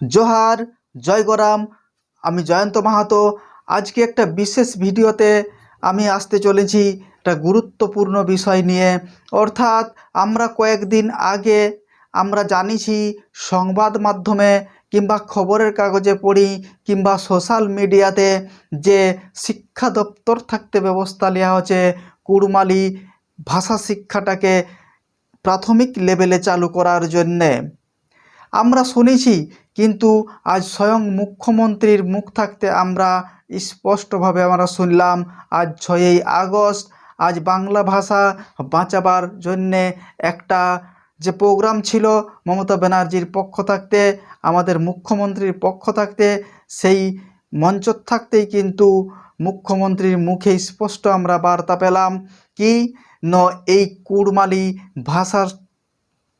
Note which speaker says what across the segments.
Speaker 1: জোহার জয় গরাম আমি জয়ন্ত মাহাতো। আজকে একটা বিশেষ ভিডিওতে আমি আসতে চলেছি একটা গুরুত্বপূর্ণ বিষয় নিয়ে। অর্থাৎ আমরা কয়েকদিন আগে আমরা জানিছি সংবাদ মাধ্যমে কিংবা খবরের কাগজে পড়ি কিংবা সোশ্যাল মিডিয়াতে যে শিক্ষা দপ্তর থাকতে ব্যবস্থা নেওয়া হচ্ছে কুড়মালি ভাষা শিক্ষাটাকে প্রাথমিক লেভেলে চালু করার জন্যে। আমরা শুনেছি কিন্তু আজ স্বয়ং মুখ্যমন্ত্রীর মুখ থাকতে আমরা স্পষ্টভাবে আমরা শুনলাম, আজ ছয়ই আগস্ট, আজ বাংলা ভাষা বাঁচাবার জন্যে একটা যে প্রোগ্রাম ছিল মমতা ব্যানার্জির পক্ষ থাকতে, আমাদের মুখ্যমন্ত্রীর পক্ষ থাকতে, সেই মঞ্চ থাকতেই কিন্তু মুখ্যমন্ত্রীর মুখে স্পষ্ট আমরা বার্তা পেলাম কি ন এই কুড়মালি ভাষার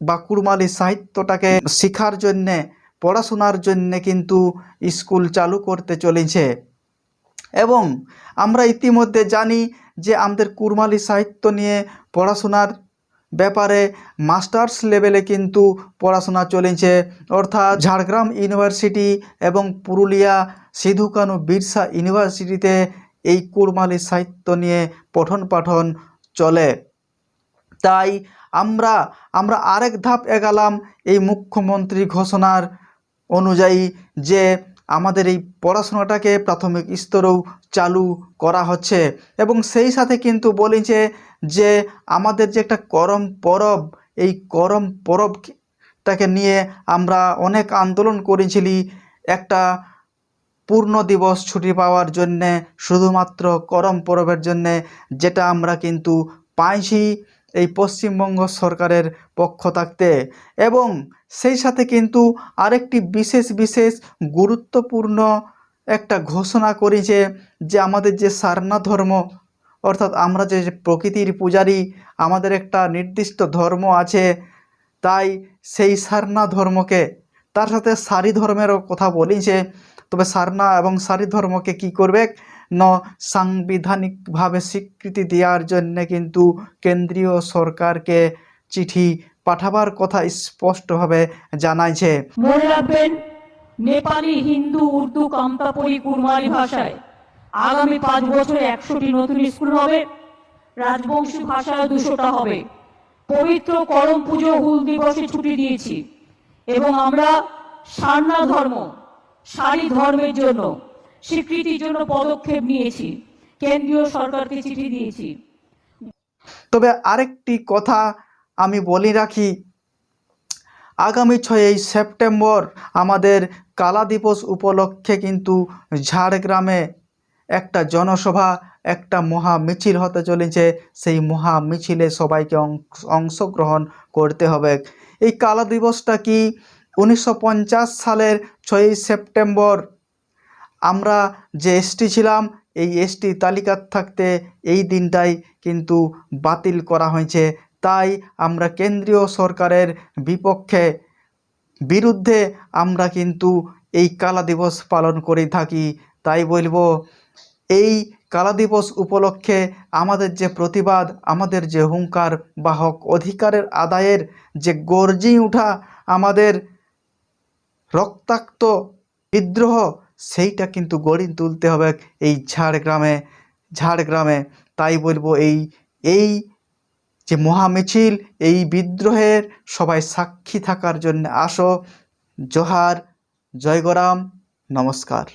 Speaker 1: বা কুড়মালি সাহিত্যটাকে শেখার জন্যে পড়াশোনার জন্যে কিন্তু স্কুল চালু করতে চলেছে। এবং আমরা ইতিমধ্যে জানি যে আমাদের কুড়মালি সাহিত্য নিয়ে পড়াশোনার ব্যাপারে মাস্টার্স লেভেলে কিন্তু পড়াশোনা চলেছে। অর্থাৎ ঝাড়গ্রাম ইউনিভার্সিটি এবং পুরুলিয়া সিধু কানু বিরসা ইউনিভার্সিটিতে এই কুড়মালি সাহিত্য নিয়ে পঠন পাঠন চলে। তাই আমরা আমরা আরেক ধাপ এগালাম এই মুখ্যমন্ত্রী ঘোষণার অনুযায়ী যে আমাদের এই পড়াশোনাটাকে প্রাথমিক স্তরেও চালু করা হচ্ছে। এবং সেই সাথে কিন্তু বলেছে যে আমাদের যে একটা করম পরব, এই করম পরবটাকে নিয়ে আমরা অনেক আন্দোলন করেছিলি। একটা পূর্ণ দিবস ছুটি পাওয়ার জন্যে, শুধুমাত্র করম পরবের জন্যে, যেটা আমরা কিন্তু পাইছি। এই পশ্চিমবঙ্গ সরকারের পক্ষ থাকতে এবং সেই সাথে কিন্তু আরেকটি বিশেষ বিশেষ গুরুত্বপূর্ণ একটা ঘোষণা করেছে যে যে আমাদের যে সারনা ধর্ম, অর্থাৎ আমরা যে প্রকৃতির পূজারী, আমাদের একটা নির্দিষ্ট ধর্ম আছে, তাই সেই সারনা ধর্মকে, তার সাথে সারি ধর্মেরও কথা বলেছে তবে সারনা এবং সারি ধর্মকে কি করবে? ন, সাংবিধানিকভাবে স্বীকৃতি দেওয়ার জন্য কিন্তু কেন্দ্রীয় সরকারকে চিঠি পাঠাবার কথা স্পষ্টভাবে জানাইছে।
Speaker 2: মনে রাখবেন, নেপালি, হিন্দু, উর্দু কামতাপুরি কুরমালি ভাষায় আগামী পাঁচ বছরে একশোটি নতুন স্কুল হবে, রাজবংশী ভাষায় দুশোটা হবে। পবিত্র করম পুজো হুল দিবসে ছুটি দিয়েছি এবং আমরা সারনা ধর্ম সারি ধর্মের জন্য স্বীকৃতির জন্য পদক্ষেপ নিয়েছি। কেন্দ্রীয় সরকারকে চিঠি দিয়েছি।
Speaker 1: তবে আরেকটি কথা আমি বলি রাখি, আগামী ছয়ই সেপ্টেম্বর আমাদের কালা দিবস উপলক্ষে কিন্তু ঝাড়গ্রামে একটা জনসভা, একটা মহা মিছিল হতে চলেছে। সেই মহা মিছিলে সবাইকে অংশগ্রহণ করতে হবে। এই কালা দিবসটা কি উনিশশো পঞ্চাশ সালের ছয়ই সেপ্টেম্বর। আমরা যে এসটি ছিলাম, এই এসটি তালিকার থাকতে এই দিনটাই কিন্তু বাতিল করা হয়েছে। তাই আমরা কেন্দ্রীয় সরকারের বিপক্ষে বিরুদ্ধে আমরা কিন্তু এই কালা দিবস পালন করে থাকি। তাই বলব, এই কালা দিবস উপলক্ষে আমাদের যে প্রতিবাদ, আমাদের যে হুঙ্কার বা হক অধিকারের আদায়ের যে গর্জি ওঠা আমাদের রক্তাক্ত বিদ্রোহ, সেইটা কিন্তু গড়ি তুলতে হবে এই ঝাড়গ্রামে ঝাড়গ্রামে। তাই বলব এই এই যে মহামিছিল, এই বিদ্রোহের সবাই সাক্ষী থাকার জন্য আসো। জোহার, জয়গরাম, নমস্কার।